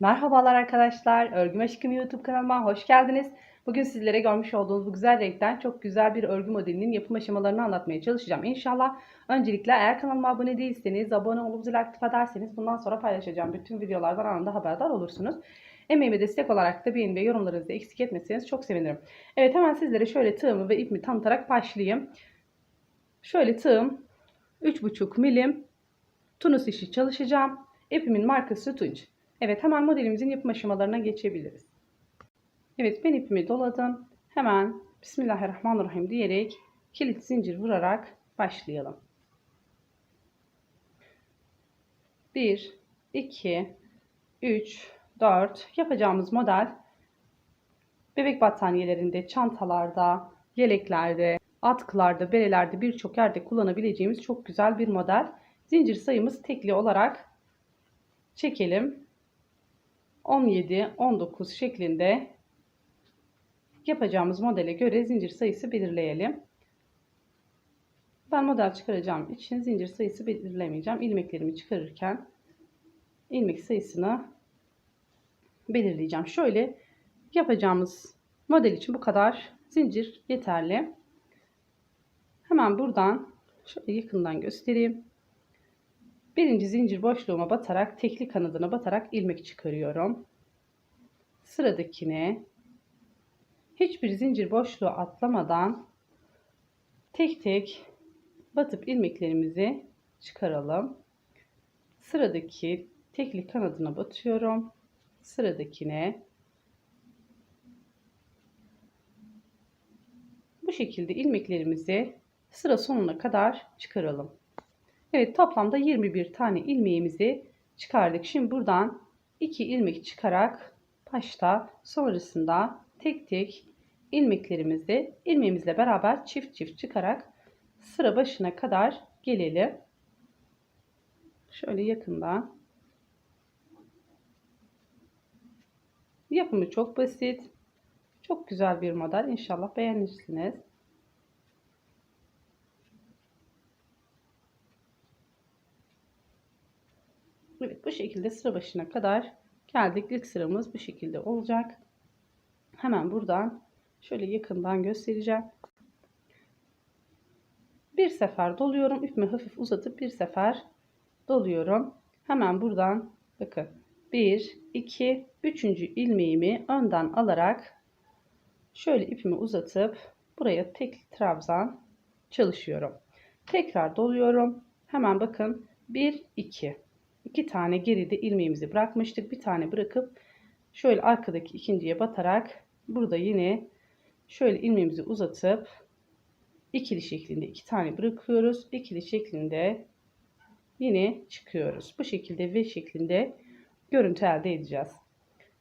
Merhabalar arkadaşlar. Örgüm Aşkım YouTube kanalıma hoş geldiniz. Bugün sizlere görmüş olduğunuz bu güzel renkten çok güzel bir örgü modelinin yapım aşamalarını anlatmaya çalışacağım. İnşallah öncelikle eğer kanalıma abone değilseniz abone olup zil aktif ederseniz bundan sonra paylaşacağım bütün videolardan anında haberdar olursunuz. Emeğime destek olarak da beğeni ve yorumlarınızı eksik etmeseniz çok sevinirim. Evet hemen sizlere şöyle tığımı ve ipimi tanıtarak başlayayım. Şöyle tığım 3,5 milim tunus işi çalışacağım. İpimin markası Tunç. Evet hemen modelimizin yapım aşamalarına geçebiliriz. Evet ben ipimi doladım. Hemen Bismillahirrahmanirrahim diyerek kilit zincir vurarak başlayalım. 1, 2, 3, 4 yapacağımız model bebek battaniyelerinde, çantalarda, yeleklerde, atkılarda, berelerde birçok yerde kullanabileceğimiz çok güzel bir model. Zincir sayımız tekli olarak çekelim. 17, 19 şeklinde yapacağımız modele göre zincir sayısı belirleyelim. Ben model çıkaracağım için zincir sayısı belirlemeyeceğim. İlmeklerimi çıkarırken ilmek sayısını belirleyeceğim. Şöyle yapacağımız model için bu kadar zincir yeterli. Hemen buradan şöyle yakından göstereyim. Birinci zincir boşluğuma batarak tekli kanadına batarak ilmek çıkarıyorum. Sıradakine hiçbir zincir boşluğu atlamadan tek tek batıp ilmeklerimizi çıkaralım. Sıradaki tekli kanadına batıyorum. Sıradakine bu şekilde ilmeklerimizi sıra sonuna kadar çıkaralım. Evet toplamda 21 tane ilmeğimizi çıkardık. Şimdi buradan 2 ilmek çıkarak başta sonrasında tek tek ilmeklerimizi ilmeğimizle beraber çift çift çıkarak sıra başına kadar gelelim. Şöyle yakından. Yapımı çok basit. Çok güzel bir model. İnşallah beğenirsiniz. Evet bu şekilde sıra başına kadar geldik. İlk sıramız bu şekilde olacak. Hemen buradan şöyle yakından göstereceğim. Bir sefer doluyorum. İpimi hafif uzatıp bir sefer doluyorum. Hemen buradan bakın 1, 2, 3. ilmeğimi önden alarak şöyle ipimi uzatıp buraya tek trabzan çalışıyorum. Tekrar doluyorum. Hemen bakın 1, 2 iki tane geride ilmeğimizi bırakmıştık. Bir tane bırakıp şöyle arkadaki ikinciye batarak burada yine şöyle ilmeğimizi uzatıp ikili şeklinde iki tane bırakıyoruz. İkili şeklinde yine çıkıyoruz. Bu şekilde V şeklinde görüntü elde edeceğiz.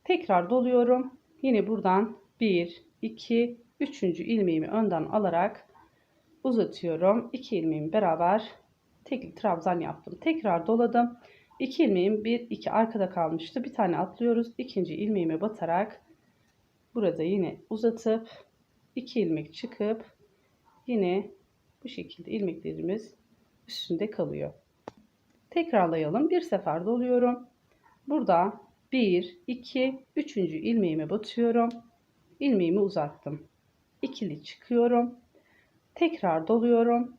Tekrar doluyorum. Yine buradan 1, 2, 3. ilmeğimi önden alarak uzatıyorum. 2 ilmeğimi beraber tekli trabzan yaptım. Tekrar doladım. 2 ilmeğim 1 2 arkada kalmıştı. Bir tane atlıyoruz. İkinci ilmeğime batarak burada yine uzatıp 2 ilmek çıkıp yine bu şekilde ilmeklerimiz üstünde kalıyor. Tekrarlayalım. Bir sefer doluyorum. Burada 1 2 3. ilmeğime batıyorum. İlmeğimi uzattım. İkili çıkıyorum. Tekrar doluyorum.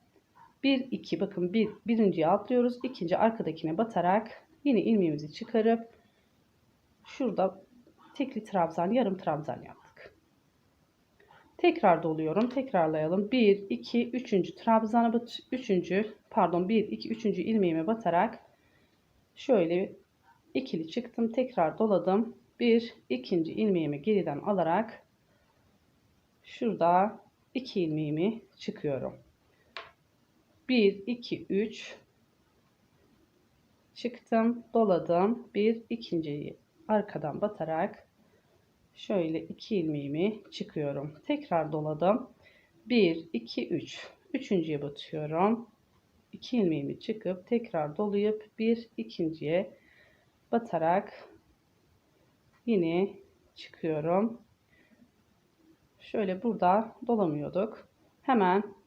1 2 bakın bir birinciye atlıyoruz. ikinci arkadakine batarak yine ilmeğimizi çıkarıp şurada tekli trabzan yarım trabzan yaptık. Tekrar doluyorum. Tekrarlayalım. 1 2 3. trabzana bat 3. pardon 1 2 3. ilmeğime batarak şöyle ikili çıktım. Tekrar doladım. 1 ikinci ilmeğimi geriden alarak şurada 2 ilmeğimi çıkıyorum. 1 2 3 çıktım doladım. Bir ikinciyi arkadan batarak şöyle iki ilmeğimi çıkıyorum. Tekrar doladım. 1 2 3 üçüncüye batıyorum. 2 ilmeğimi çıkıp tekrar dolayıp bir ikinciye batarak yine çıkıyorum. Şöyle burada dolamıyorduk. Hemen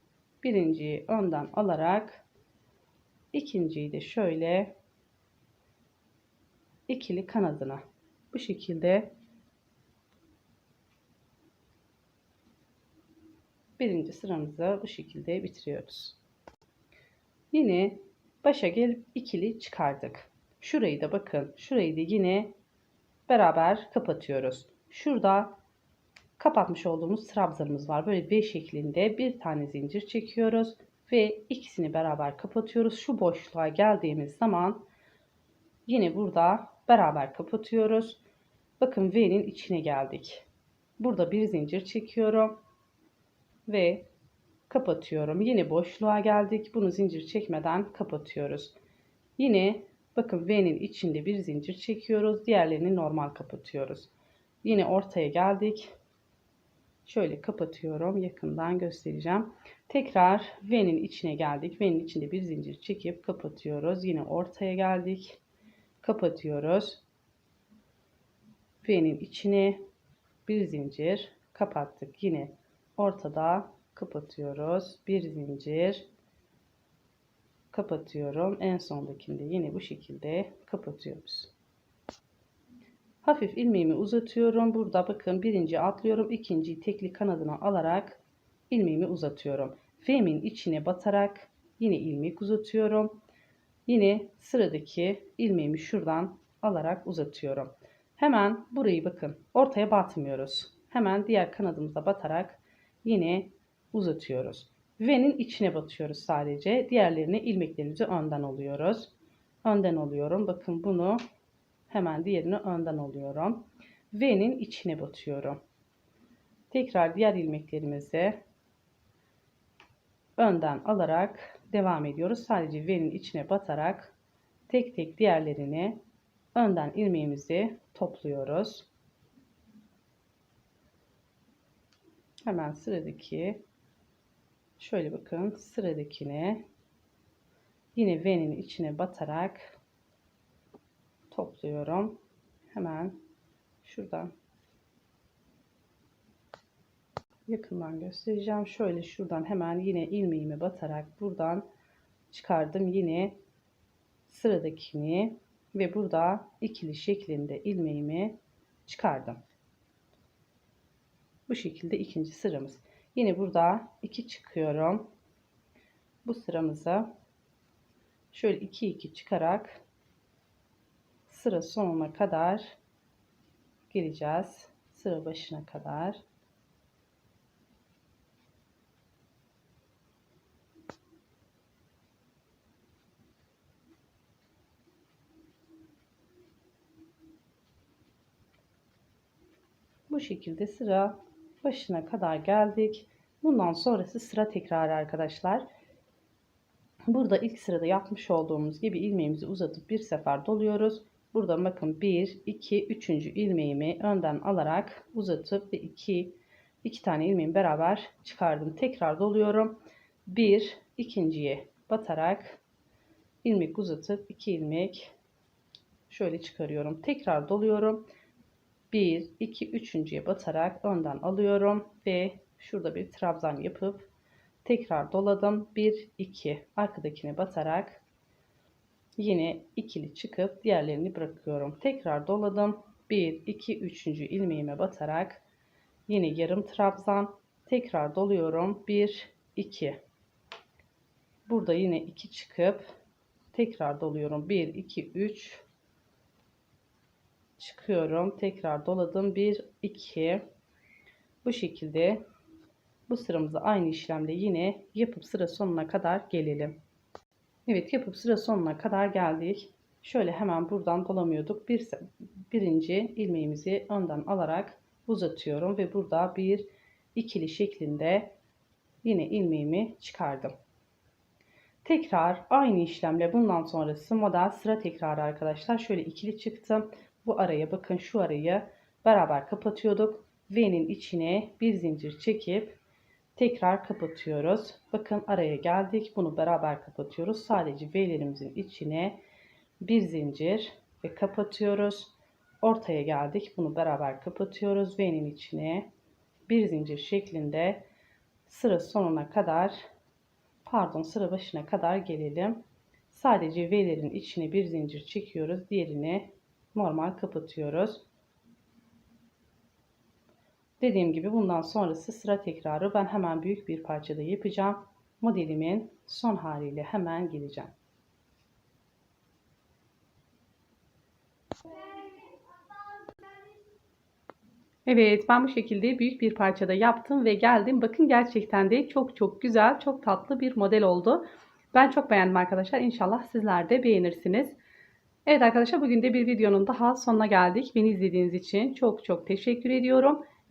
birinciyi önden alarak ikinciyi de şöyle ikili kanadına Bu şekilde birinci sıramızı bu şekilde bitiriyoruz. Yine başa gelip ikili çıkardık. Şurayı da bakın. Şurayı da yine beraber kapatıyoruz. Şurada kapatmış olduğumuz trabzanımız var. Böyle V şeklinde bir tane zincir çekiyoruz ve ikisini beraber kapatıyoruz. Şu boşluğa geldiğimiz zaman yine burada beraber kapatıyoruz. Bakın V'nin içine geldik. Burada bir zincir çekiyorum ve kapatıyorum. Yine boşluğa geldik. Bunu zincir çekmeden kapatıyoruz. Yine bakın V'nin içinde bir zincir çekiyoruz. Diğerlerini normal kapatıyoruz. Yine ortaya geldik. Şöyle kapatıyorum. Yakından göstereceğim. Tekrar V'nin içine geldik. V'nin içinde bir zincir çekip kapatıyoruz. Yine ortaya geldik. Kapatıyoruz. V'nin içine bir zincir kapattık. Yine ortada kapatıyoruz. Bir zincir kapatıyorum. En sondakinde yine bu şekilde kapatıyoruz. Hafif ilmeğimi uzatıyorum. Burada bakın birinci atlıyorum. ikinciyi tekli kanadına alarak ilmeğimi uzatıyorum. F'min içine batarak yine ilmek uzatıyorum. Yine sıradaki ilmeğimi şuradan alarak uzatıyorum. Hemen burayı bakın ortaya batmıyoruz. Hemen diğer kanadımıza batarak yine uzatıyoruz. V'nin içine batıyoruz sadece. Diğerlerini ilmeklerimizi önden alıyoruz. Önden alıyorum. Bakın bunu hemen diğerini önden alıyorum. V'nin içine batıyorum. Tekrar diğer ilmeklerimizi önden alarak devam ediyoruz. Sadece V'nin içine batarak tek tek diğerlerini önden ilmeğimizi topluyoruz. Hemen sıradaki şöyle bakın sıradakine yine V'nin içine batarak topluyorum. Hemen şuradan yakından göstereceğim. Şöyle şuradan hemen yine ilmeğimi batarak buradan çıkardım. Yine sıradakini ve burada ikili şeklinde ilmeğimi çıkardım. Bu şekilde ikinci sıramız. Yine burada 2 çıkıyorum. Bu sıramıza şöyle 2 2 çıkarak sıra sonuna kadar gireceğiz. Sıra başına kadar. Bu şekilde sıra başına kadar geldik. Bundan sonrası sıra tekrarı arkadaşlar. Burada ilk sırada yapmış olduğumuz gibi ilmeğimizi uzatıp bir sefer doluyoruz. Burada bakın 1, 2, 3. ilmeğimi önden alarak uzatıp ve 2, 2 tane ilmeğimi beraber çıkardım. Tekrar doluyorum. 1, ikinciye batarak ilmek uzatıp 2 ilmek şöyle çıkarıyorum. Tekrar doluyorum. 1, 2, 3.ye batarak önden alıyorum ve şurada bir trabzan yapıp tekrar doladım. 1, 2 arkadakine batarak yine ikili çıkıp diğerlerini bırakıyorum. Tekrar doladım. 1, 2, 3. ilmeğime batarak yine yarım trabzan tekrar doluyorum. 1, 2 burada yine 2 çıkıp tekrar doluyorum. 1, 2, 3 çıkıyorum. Tekrar doladım. 1, 2 bu şekilde bu sıramızı aynı işlemle yine yapıp sıra sonuna kadar gelelim. Evet yapıp sıra sonuna kadar geldik. Şöyle hemen buradan dolamıyorduk. Bir, birinci ilmeğimizi önden alarak uzatıyorum ve burada bir ikili şeklinde yine ilmeğimi çıkardım. Tekrar aynı işlemle bundan sonrası model sıra tekrarı arkadaşlar. Şöyle ikili çıktım. Bu araya bakın şu arayı beraber kapatıyorduk. V'nin içine bir zincir çekip tekrar kapatıyoruz. Bakın araya geldik. Bunu beraber kapatıyoruz. Sadece V'lerimizin içine bir zincir ve kapatıyoruz. Ortaya geldik. Bunu beraber kapatıyoruz. V'nin içine bir zincir şeklinde sıra sonuna kadar pardon sıra başına kadar gelelim. Sadece V'lerin içine bir zincir çekiyoruz. Diğerini normal kapatıyoruz. Dediğim gibi bundan sonrası sıra tekrarı. Ben hemen büyük bir parçada yapacağım. Modelimin son haliyle hemen geleceğim. Evet ben bu şekilde büyük bir parçada yaptım ve geldim. Bakın gerçekten de çok çok güzel, çok tatlı bir model oldu. Ben çok beğendim arkadaşlar. İnşallah sizler de beğenirsiniz. Evet arkadaşlar bugün de bir videonun daha sonuna geldik. Beni izlediğiniz için çok çok teşekkür ediyorum.